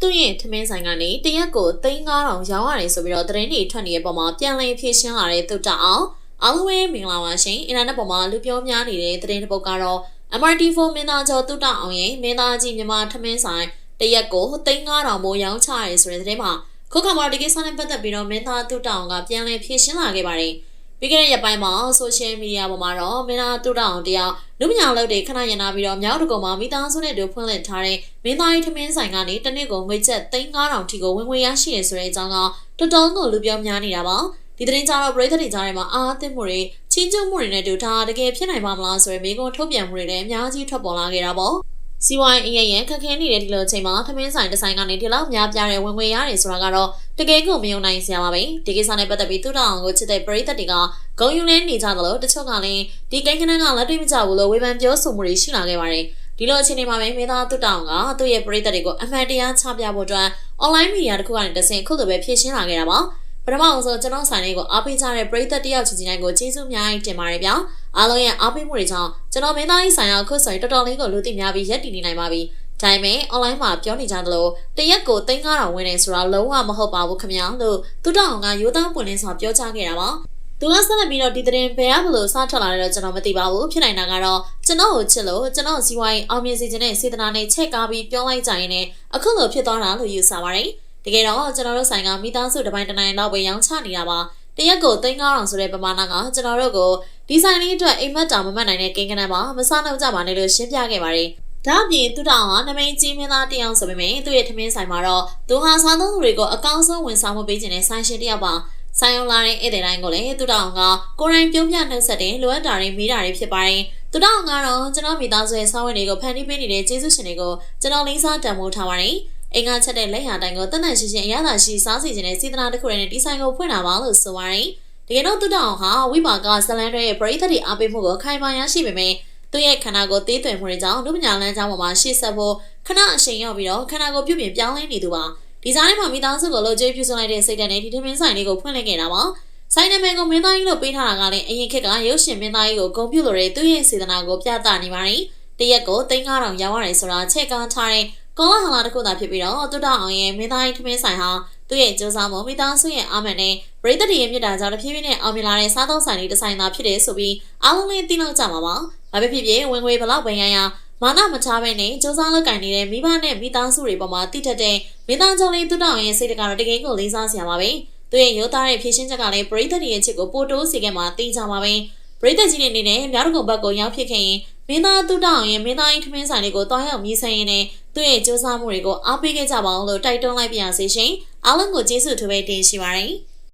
သူ့ရဲ့ထမင်းဆိုင်ကနေတရက်ကို3900ရောင်းရတယ်ဆိုပြီးတော့သတင်းတွေထွက်နေတဲ့ပုံမှာပြန်လည်ဖြည့်ရှင်းလာတဲ့သူတအောင်အားလုံးပဲမင်္ဂလာပါရှင်အင်တာနက်ပေါ်မှာလူပြောများနေတဲ့သတင်းတစ်ပုဒ်ကတော့ MRT4 မင်းသားကျော်သူတအောင်ရဲ့မင်းသားကြီးမြန်မာထမင်းဆိုင်တရက်ကို3900မိုးရောင်းချရဲဆိုတဲ့သတင်းမှာခုခါမှာဒီကိစ္စနဲ့ပတ်သက်ပြီးတော့မင်းသားသူတအောင်ကပြန်လည်ဖြည့်ရှင်းလာခဲ့ပါတယ် ပြီးခဲ့တဲ့ရက်ပိုင်းမှာဆိုရှယ်မီဒီယာပေါ်မှာတော့မင်းသားတူတောင်တယောက်လူပညာလုပ်တွေခဏရနာပြီးတော့မြောက်တကုံမှာမိသားစုနဲ့တူဖွင့်လှစ်ထားတဲ့မင်းသားကြီးထမင်းဆိုင်ကနေတနစ်ကိုငွေကျပ်3000ထိကိုဝင်ငွေရရှိရဆိုတဲ့အကြောင်းကတော်တော်ကိုလူပြောများနေတာပါဒီသတင်းကြတော့ပရိသတ်တွေကြားထဲမှာအားအသင့်မှုတွေချင်းကျုံမှုတွေနဲ့တူဒါတကယ်ဖြစ်နိုင်ပါမလားဆိုတဲ့မိကုံထုတ်ပြန်မှုတွေလည်းအများကြီးထွက်ပေါ်လာခဲ့တာပေါ့စီဝိုင်းအရင်ရင်ခက်ခဲနေတဲ့ဒီလိုအချိန်မှာသမင်းဆိုင်ဒီဇိုင်းကနေဒီလောက်များပြားတဲ့ဝင်ငွေရတယ်ဆိုတာကတော့ တကယ်ကိုမယုံနိုင်စရာပါပဲဒီကိစ္စနဲ့ပတ်သက်ပြီးသူတောင်ကိုချစ်တဲ့ပရိသတ်တွေကဂုံယူလဲနေကြသလိုတချို့ကလည်းဒီကိန်းကနန်းကလက်တွေ့မကြဘူးလို့ဝေဖန်ပြောဆိုမှုတွေရှိလာခဲ့ပါတယ်ဒီလိုအခြေအနေမှာပဲမင်းသားသူတောင်ကသူ့ရဲ့ပရိသတ်တွေကိုအမှန်တရားချပြဖို့အတွက် online media တစ်ခုကနေတဆင့်ခုလိုပဲဖြည့်ရှင်းလာခဲ့တာပါပထမအောင်ဆုံးကျွန်တော်ဆိုင်လေးကိုအားပေးကြတဲ့ပရိသတ်တယောက်ချင်းချင်းတိုင်းကိုကျေးဇူးများကြီးတင်ပါတယ်ဗျာအားလုံးရဲ့အားပေးမှုတွေကြောင့်ကျွန်တော်မင်းသားကြီးဆိုင်ရာခုဆိုရင်တော်တော်လေးကိုလူသိများပြီးရက်တည်နေနိုင်ပါပြီ ဒါပေမဲ့ online မှာပြောနေကြသလိုတရက်ကို3000ဝင်နေဆိုတာလုံးဝမဟုတ်ပါဘူးခင်ဗျာလို့သူတောင်ကရိုးသားပွင့်လင်းစွာပြောကြားခဲ့တာပါသူကဆက်လက်ပြီးတော့ဒီသတင်းဘယ်ကဘလို့စထွက်လာတယ်တော့ကျွန်တော်မသိပါဘူးဖြစ်နိုင်တာကတော့ကျွန်တော်ကိုချစ်လို့ကျွန်တော်စီဝိုင်းအောင်မြင်စေခြင်းနဲ့စေတနာနဲ့ချက်ကားပြီးပြောလိုက်ကြရင်လည်းအခုလိုဖြစ်သွားတာလို့ယူဆပါတယ်တကယ်တော့ကျွန်တော်တို့ဆိုင်ကမိသားစုတစ်ပိုင်းတစ်နိုင်လောက်ပဲရောင်းချနေတာပါတရက်ကို3000ဆိုတဲ့ပမာဏကကျွန်တော်တို့ကိုဒီဇိုင်းလေးအတွက်အိမ်မက်တောင်မမှတ်နိုင်တဲ့ကိန်းကနန်းမှာမစားနှုတ်ကြပါနဲ့လို့ရှင်းပြခဲ့ပါတယ် ဒါအပြင်သူတောင်ဟာနမိန်ကြီးမင်းသားတယောက်ဆိုပေမဲ့သူ့ရဲ့ထမင်းဆိုင်မှာတော့သူဟာစားသုံးသူတွေကိုအကောင်းဆုံးဝန်ဆောင်မှုပေးခြင်းနဲ့ဆိုင်ရှင်တယောက်ပါဆိုင်အောင်လာတဲ့ဧည့်သည်တိုင်းကိုလည်းသူတောင်ကကိုရိုင်းပြုံးပြနှုတ်ဆက်တဲ့လိုအပ်တာတွေမိတာတွေဖြစ်ပါတယ်သူတောင်ကတော့ကျွန်တော်မိသားစုရဲ့ဆောင်းဝင်တွေကိုဖန်တီးပေးနေတဲ့ကျေးဇူးရှင်တွေကိုကျွန်တော်လေးစားတန်ဖိုးထားပါတယ်အင်္ဂါချက်တဲ့လက်ရာတိုင်းကိုတန်တန်ရှင်းရှင်းအရသာရှိစားစီခြင်းနဲ့စေတနာတစ်ခုနဲ့ဒီဆိုင်ကိုဖွင့်တာပါလို့ဆိုပါတယ်တကယ်တော့သူတောင်ဟာဝိပါကဇလန်တွေရဲ့ပရိသတ်တွေအားပေးမှုကိုခိုင်မာရရှိပေမဲ့ သူ့ရဲ့ခန္ဓာကိုယ်သေးသွင်းမှုတွေကြောင့်လူပညာလမ်းကြောင်းပေါ်မှာရှေ့ဆက်ဖို့ခဏအချိန်ရောက်ပြီးတော့ခန္ဓာကိုယ်ပြုပြင်ပြောင်းလဲနေသူပါဒီဇိုင်းထဲမှာမိသားစုကိုလိုချေးပြုစုလိုက်တဲ့စိတ်ဓာတ်နဲ့ဒီထမင်းဆိုင်လေးကိုဖွင့်လှစ်ခဲ့တာပါဆိုင်နာမည်ကိုမင်းသားကြီးလို့ပေးထားတာကလည်းအရင်ခေတ်ကရုပ်ရှင်မင်းသားကြီးကိုဂုဏ်ပြုလိုတဲ့သူ့ရဲ့စေတနာကိုပြသနေပါတယ်တရက်ကို3000ရောင်းရတယ်ဆိုတာချက်ကားထားတဲ့ကောလာဟလာတစ်ခုသာဖြစ်ပြီးတော့တွတ်တောင်ရဲ့မင်းသားကြီးထမင်းဆိုင်ဟာ သူ့ရဲ့စူးစမ်းမှုမိသားစုရဲ့အာမန်နဲ့ပရိသတ်တွေရဲ့မြတ်တာကြောင့်တဖြည်းဖြည်းနဲ့အောင်မြင်လာတဲ့စားသုံးဆိုင်လေးတစ်ဆိုင်သာဖြစ်တယ်ဆိုပြီးအားလုံးလေးသိလောက်ကြမှာပါ။ဘာပဲဖြစ်ဖြစ်ဝင်ငွေဘလောက်ပဲရရမာနမချဘဲနဲ့စူးစမ်းလုပ်ကင်နေတဲ့မိဘနဲ့မိသားစုတွေပေါ်မှာတိထက်တဲ့မိသားစုလေးတွတ်တောင်ရဲ့စိတ်တကတော့တကယ်ကိုလေးစားစရာပါပဲ။သူရဲ့ရိုးသားတဲ့ဖြည့်ရှင်းချက်ကလည်းပရိသတ်တွေရဲ့ချစ်ကိုပိုတိုးစေခဲ့မှာသိကြပါပဲ။ပရိသတ်ကြီးတွေအနေနဲ့မြောက်တကုံဘက်ကိုရောက်ဖြစ်ခဲ့ရင်မင်းသားတူတောင်ရဲ့မင်းသားကြီးထမင်းဆိုင်လေးကိုတောင်းရောက်မြည်ဆိုင်ရင်းနဲ့ သူ့ရဲ့စူးစမ်းမှုတွေကိုအားပေးခဲ့ကြပါအောင်လို့တိုက်တွန်းလိုက်ပါရစေရှင်အားလုံးကိုကျေးဇူးထူးပဲတင်ရှိပါတယ်